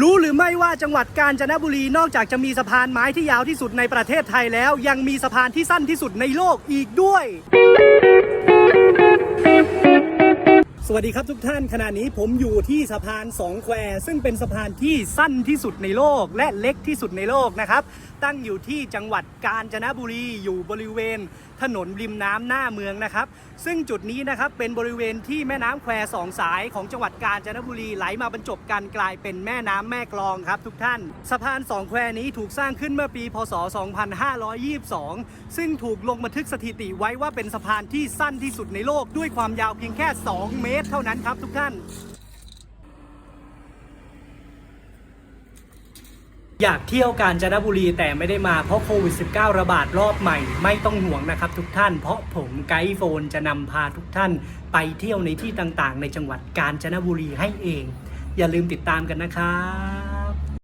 รู้หรือไม่ว่าจังหวัดกาญจนบุรีนอกจากจะมีสะพานไม้ที่ยาวที่สุดในประเทศไทยแล้ว ยังมีสะพานที่สั้นที่สุดในโลกอีกด้วย วัสดีครับทุกท่านขณะนี้ผมอยู่ที่สะพานสองแคว ซึ่งเป็นสะพานที่สั้นที่สุดในโลกและเล็กที่สุดในโลกนะครับ ตั้งอยู่ที่จังหวัดกาญจนบุรีอยู่บริเวณ ถนนริมน้ำหน้าเมืองนะครับ ซึ่งจุดนี้นะครับเป็นบริเวณที่แม่น้ำแควสองสายของจังหวัดกาญจนบุรีไหลมาบรรจบกันกลายเป็นแม่น้ำแม่กลองครับทุกท่าน สะพานสองแควนี้ถูกสร้างขึ้นเมื่อปี พศ 2522 ซึ่งถูกลงบันทึกสถิติไว้ว่าเป็นสะพานที่สั้นที่สุดในโลกด้วยความยาวเพียงแค่ 2 เมตรตรเท่านั้นครับทุกท่าน อยากเที่ยวกาญจนบุรีแต่ไม่ได้มาเพราะโควิด -19 ระบาดรอบใหม่ ไม่ต้องห่วงนะครับทุกท่าน เพราะผมไกด์โฟนจะนำพาทุกท่าน ไปเที่ยวในที่ต่างๆ ในจังหวัดกาญจนบุรีให้เอง อย่าลืมติดตามกันนะครับ